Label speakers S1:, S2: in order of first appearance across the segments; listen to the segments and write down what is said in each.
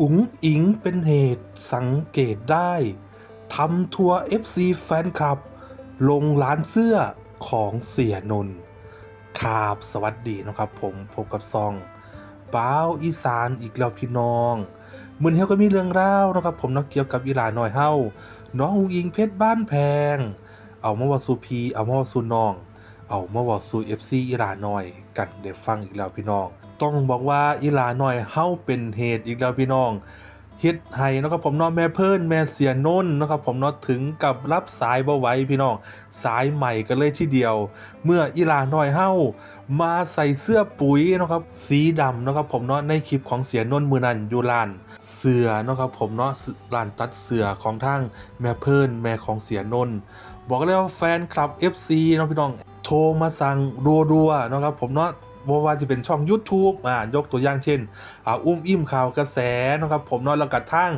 S1: อุ๋งอิงเป็นเหตุสังเกตได้ทำทัวร์ FC แฟนคลับ ลงร้านเสื้อของเสียนนครับสวัสดีนะครับผมพบกับซองบ้าวอีสานอีกแล้วพี่น้องมือนี้เขาก็มีเรื่องเล่าวนะครับ ผมเนักเกี่ยวกับอีหลาหน่อยเฮาน้องอุ๋งอิงเพชรบ้านแพง เอามาว่าสูพีเอามาว่าสูน้อง เอามาว่าสูเอฟซีอีหลาหน่อย กันได้ฟังอีกแล้วพี่น้อง ต้องบอกว่าอีหลาหน่อยเฮาเป็นเหตุอีกแล้วพี่น้องเฮ็ดให้นะครับผมเนาะแม่เพิ่นแม่เสียนนนะครับผมเนาะถึงกับรับสายบ่ไหวพี่น้องสายใหม่กันเลยทีเดียว เมื่ออีหลาหน่อยเฮามาใส่เสื้อปุ๋ยนะครับสีดำนะครับผมเนาะในคลิปของเสียนนมือนั้นอยู่ร้านเสือนะครับผมเนาะร้านตัดเสือของทางแม่เพิ่นแม่ของเสียนนบอกเลยว่าแฟนคลับ FC เนาะพี่น้องโทรมาสั่งรัวๆนะครับผมเนาะ บ่ว่าจะเป็นช่อง YouTube อ่ายกตัวอย่างเช่นอ่าอุ้มอิ่มข่าวกระแสนะครับผมเนาะแล้วก็ทาง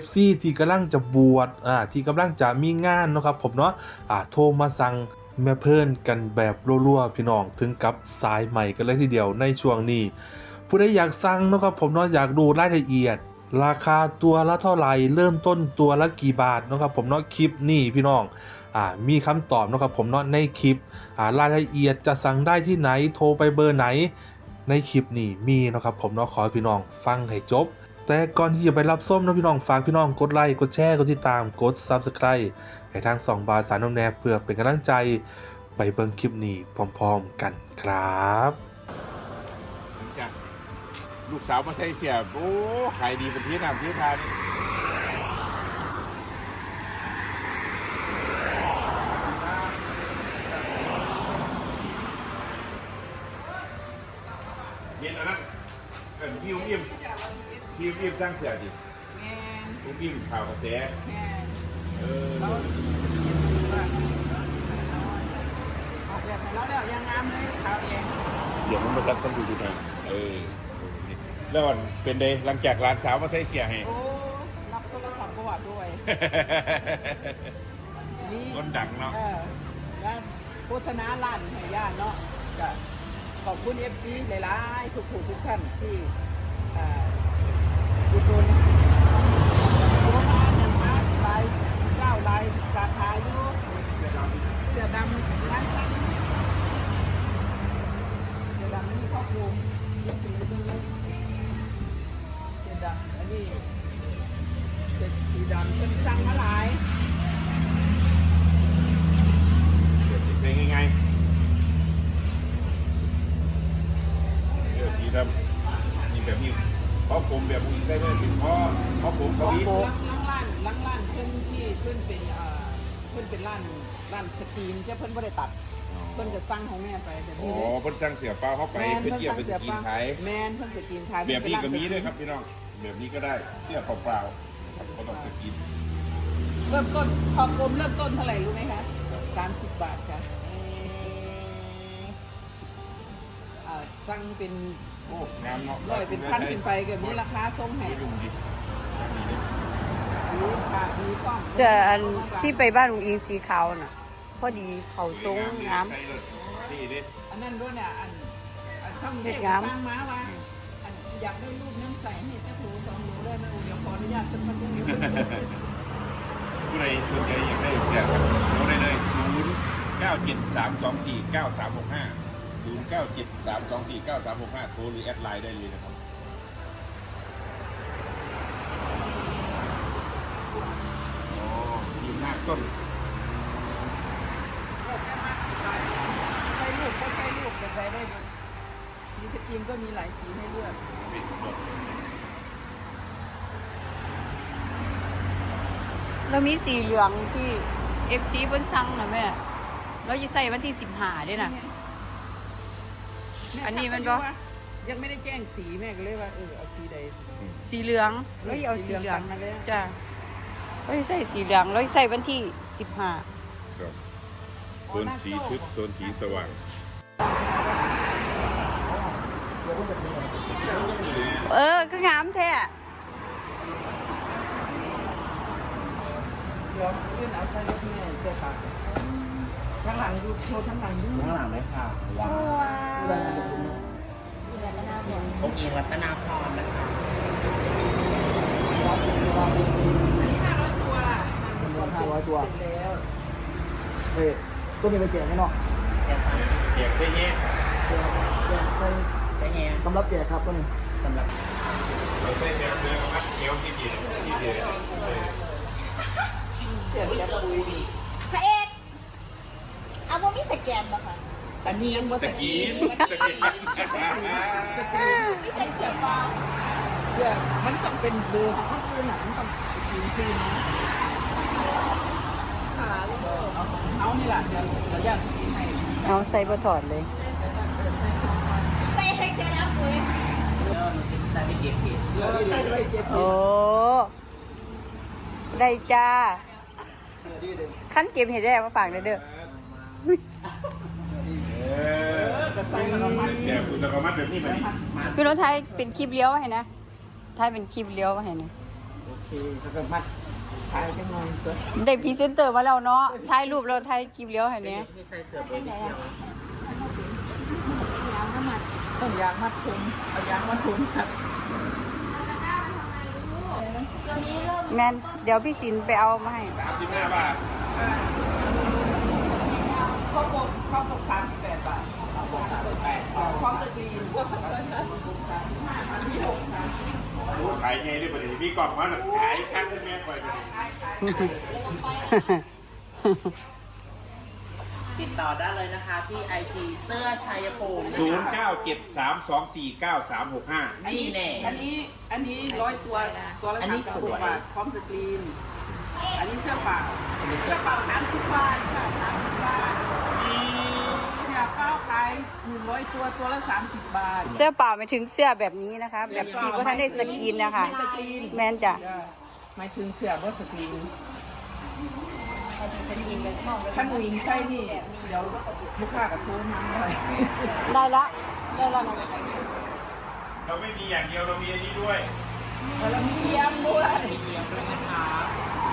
S1: FC ที่กำลังจะบวชอ่าที่กำลังจะมีงานนะครับผมเนาะอ่าโทรมาสั่งแม่เพิ่อนกันแบบรัวๆพี่น้องถึงกับสายใหม่กันเลยทีเดียวในช่วงนี้ ผู้ใดอยากสั่งนะครับผมเนาะอยากดูรายละเอียด ราคาตัวละเท่าไหร่เริ่มต้นตัวละกี่บาทนะครับผมเนาะคลิปนี่พี่น้อง มีคำตอบนะครับผมเนาะในคลิปอ่ารายละเอียดจะสั่งได้ที่ไหนโทรไปเบอร์ไหน ในคลิปนี่มีนะครับผมเนาะขอพี่น้องฟังให้จบ แต่ก่อนที่จะไปรับส้มนะพี่น้องฝากพี่น้องกดไลค์กดแชร์กดติดตามกด Subscribe ให้ทางสองบาทสารนมแนบเพื่อเป็นกำลังใจไปเบิ่งคลิปนี้พร้อมๆกันครับ
S2: ลูกสาวมาใส่เสียบโอ้ขายดีเป็นที่นำที่ทานนี่เย็นแล้วนะเอ็นพี่อุ้มอิ่มพี่อุ้มอิ่ม สร้างเสียดิ
S3: แมน
S2: อุ้มอิ่มข่าวกระแส
S3: แมน
S2: เออ
S3: เราออกแบบให้เราแล้วยังงามเลยขาเอง
S2: เสียงมันมันรักต้องดูดูหน่อยเออแล้วมันเป็นไงหลังจากร้านสาวมาใส่เสียให้
S3: โอ้รับโทรศัพท์ประวัติด้วยนี่
S2: คนดังเนาะ
S3: เออร้านโฆษณาร้านให้ย่านเนาะก็ขอบคุณเอฟซีหลายๆทุกผู้ทุกท่านที่เอ่อ อุดหนุนโฆษณาหนึ่งมาลายเจ้าลายสาขาอยู่เสือดำร้านตั้งเดี๋ยดำนี่ครอบคลุมเดี๋ยดำอันนี้เด็กสีดำเป็นสั่งมาหลาย
S2: เพลงง่ายๆเออดีครับนี่แบบนี้ เพราะผมแบบนี้ได้ไหมเป็นเพราะเพราะผมเขาดี
S3: ล้างล้างร้านล้างร้านเพิ่นที่เพิ่นเป็นเอ่อเพิ่นเป็นร้านร้านสกรีนที่เพิ่นไม่ได้ตัด เพิ่นจะสั่งของแม่ไปแบบ
S2: อ๋
S3: นี้
S2: อ
S3: เลย
S2: เพิ่นสั่งเสือเปล่าเข้าไป
S3: แมน
S2: เพื่อ
S3: เพิ่น
S2: เกี่ยว
S3: สั่ง
S2: เป็น
S3: เสีย
S2: กิน
S3: ปัง
S2: ขาย
S3: แมนเพิ่นสกรีนขาย
S2: แบบนี้ก็มีด้วยครับพี่น้องแบบนี้ก็ได้เสื้อเปล่าๆก็ต้องสกิน
S3: เริ่มต้นพอกลมเริ่มต้นเท่าไหร่รู้ไหมคะสามสิบบาทค่ะ สั่งเป็น
S2: โอ้งามเนาะ
S3: ร้อยเป็นพันเป็นไปแบบนี้ราคาส่งให้
S2: ไม่ดุดิ
S3: ดีค่ะดีกล้อง
S4: เสื้ออันที่ไปบ้านลุงอิงสีขาวน่ะ พอดีเขาทรงงาม
S2: นี่ดิ
S3: อันนั้นด้วยเนี่ยอันอันช่อง
S4: เฮ็
S3: เด็ก
S4: งาม
S3: สร้างม้าว่าอันอยากได้รูปน้ำใสให้เจ้าหูสองหูได้ไหมเดี๋ยวขออนุญาตเป็นพันธุ์นี้
S2: ผู้ใดสนใจอยากได้เสื้อครับโทรได้าเลย0 9 7 3 2 4 9 3 6 5 0 9 7 3 2 4 9 3 6 5 โทรหรือแอดไลน์ได้เลยนะครับโอ้ดีมากต้น
S3: ใช้รูปก็ใช้รูปก็ใช้ได้หมดสีสกรีนก็มีหลายสีให้เลือก
S4: แล้วมีสีเหลืองที่เอฟซีเพิ่นสั่งนะแม่ เราจะใส่วันที่สิบห้าด้วยนะ อันนี้มันบ่
S3: ยังไม่ได้แจ้งสีแม่ก็เลยว่าเออเอาสีใด
S4: สีเหลืองเราจะเอาสีเหลือง
S3: สีเหลืองมาแล้ว
S4: จ้ะเราจะใส่สีเหลืองเราจะใส่วันที่สิบห้า
S2: ครับโทนสีทึบโทนสีสว่าง
S4: เออคืองามแท้
S3: เดี๋ยวยื่นเอาใส่รถแม่เจ้าค่ะ ข้างหลังดูโชว์ข้างหลังดู
S5: ข้างหลังเลยค่ะว้าว
S4: ว้าว
S5: ผมเองรัตนาพรนะคะ
S3: อันนี้ห้าร้อยตัวล่ะ
S5: ห้าร้อยตัว
S3: เสร็จแล้ว
S5: เฮ้ยตัวนี้ไปแจกกันเนาะ
S2: เก็บได้เงี้ย
S5: แจกแจกใส่
S6: เป็นไง
S5: สำหรับแจกครับตัวนี้
S6: สำหรับ
S2: เราใช้เนื้อเนื้อมัดเกี๊ยวที่ดีที่ดี
S3: เสียบแกปุยดี
S4: พระเอกเอาบ่มีส แกนบ่ค่ะ
S3: สันนีนบ่
S2: ส
S3: ส
S2: กี
S3: กี
S2: น
S3: น
S2: สกีน
S4: มีใส่เสื้อฟ้า
S3: เสื้อมันต้องเป็นเบอร์ของคนอื่นน่ะมันต้องสกรีนคืน
S4: ขาลูก
S3: เอานี่ล่ะเดี๋ยวเดี๋ยวอยากสกรีนให้
S4: เอาใส่บ่ถอดเลยไปให้เจแล้วปุ้ย
S6: เออหนูจะใส่ไปเก็บเก็บ
S3: เดี๋ยวเราใส่ไว้เจ็บ
S4: โอ้ได้จ้าขั้นเก็บเห็ดได้มาฝากเลยเด้อ
S2: เออ
S3: ก็ใส่มันออกมา
S2: แกคุณตะกมัดแบบนี้มาดิ
S4: พี่น้องไทยเป็นคลิปเลี้ยวให้นะไทยเป็นคลิปเลี้ยวให้นะ
S5: โอเคถ้าเกิดมัดขายจังหน่อยตัว
S4: ได้พรีเซนเตอร์มาแล้วเนาะถ่ายรูปเราถ่ายคลิปเลี้ยวให้เนี่ย
S6: มีใส่เสื้อเบอร์นิดเดียว
S3: ต้องยางมัดถุงเอายางมัดถุงครับ
S4: แมนเดี๋ยวพี่สินไปเอามาให้
S2: สามสิบห้าบาท
S3: ข้าวโพดข้าวโพดสามสิบแปดบาทข้าวโพดสามสิบแปดความสกรีนก็พันห้าพันที่หกนะ
S2: ขายไงด้วยประเดี๋ยวพี่กล่องมาขายคันแม่ปล่อยไป
S6: ติดต่อได้เลยนะคะที่ไอทีเสื้อชัยภูมิ
S2: ศูนย์เก้าเจ็ดสามสองสี่เก้าสามหกห้า
S6: นี่แน่
S3: อันนี้อันนี้ร้อยตัวตัวละสาม
S6: นี้
S3: สิบบาทพร้อมสกรีน อันนี้เสื้อเปล่าเสื้อเปล่าสามสิบบาทค่ะสามสิบบาทเสื้อเปล่าขายหนึ่งร้อย ตัวตัวละสามสิบบาท
S4: เสื้อเปล่าไม่ถึงเสื้อแบบนี้นะคะ แบบที่ว่าท่านได้สกรีนนะคะ
S3: ไม่สกรีน
S4: แมนจ้ะ
S3: หมายถึงเสื้อบ่สกรีนถ้าหนูยิงไส้นี่เดี๋ยวลูกค้ากับโทรมาเลย
S4: ได้ละ ได้ละนะ
S2: เราไม่มีอย่างเดียวเรามีอันนี้ด้วย
S3: แล้วมีเยี่ยมด้วย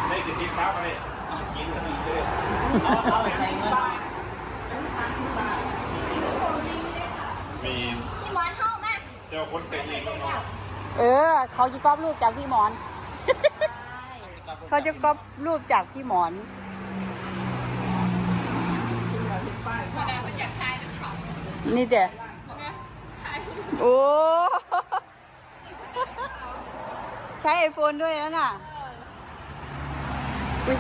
S2: ได้กระติบฟ้ามาเลยกินก็มีด้วย
S6: เอาเอาไปใส่เงิน
S3: บาทสามสิบบาท
S2: มี
S4: พี่หมอนเข้ามา
S2: เจ้าคนแต่งเองก็เนาะ
S4: เออ เขาจะก๊อปรูปจากพี่หมอน เขาจะก๊อปรูปจากพี่หมอนนี่เด้โอ้ใช้ไอโฟนด้วยนะน่ะอุ๊ย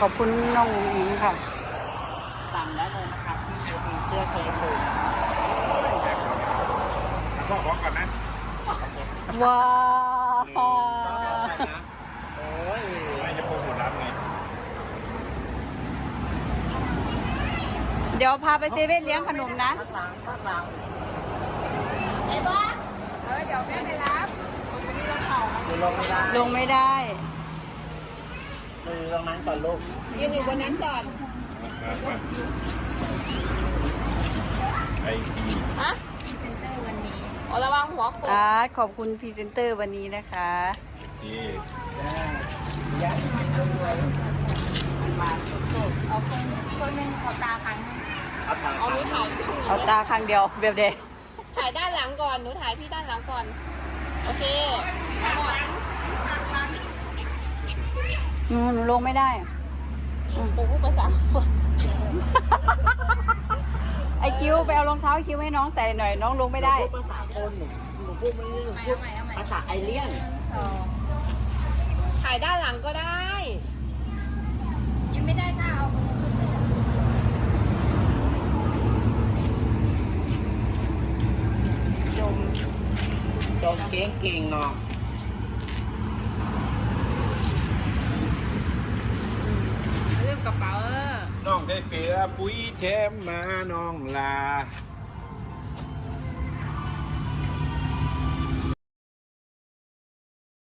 S4: ขอบคุณน้องหญิงค่ะ
S6: สั่งได้เลยนะคะที่ไอทีเสื้อชัยภูมิ
S2: พ่อของก่อนนะ
S4: ว้า
S6: ก็
S4: ว
S6: เอาไปนะโอ้ย
S2: ไม่จะโปรโมทร้านไง
S4: เดี๋ยวพาไปเซเว่นเลี้ยงขนมนะ
S6: ข้างหลังข้างหลัง
S4: ไอ้บอสเออเดี๋ยวแม่ไปรับ
S6: หนูลงไม่ได้
S4: ลงไม่ได้
S6: หนูอยู่ตรงนั้นก่อนลูก
S4: ยืนอยู่บนนั้นก่อน
S2: ไอที
S4: อ๋อระวังหัวโขกขอบคุณพรีเซนเตอร์วันนี้นะคะ
S2: ที่
S7: เอาคนคนหนึ่งเอาตาครั้งหนึ่ง
S6: เอาทาง
S7: เอาหนูถ่าย
S4: เอาตาข้างเดียวแบบเด
S7: ถ่ายด้านหลังก่อนหนูถ่ายพี่ด้านหลังก่อน โอเคหมด
S4: หนูหนูลงไม่ได้
S7: ปูผู้ภาษา
S4: ไอคิวไปเอารองเท้าคิวให้น้องใส่หน่อยน้องลงไม่ได้
S6: พูดภาษาคนหนูหนูพูดไม่ได้หนูพูดภาษาไอเลี่ยน
S7: ถ่ายด้านหลังก็ได้ ยังไม่ได้ถ้าเอามือขึ้นเลยอะ
S4: จม
S6: จมเก่งเก่งเนาะ
S7: เรื่องกระเป๋าเออ
S2: น้อง ได้เสือปุ๋ยแถมมาน้องลา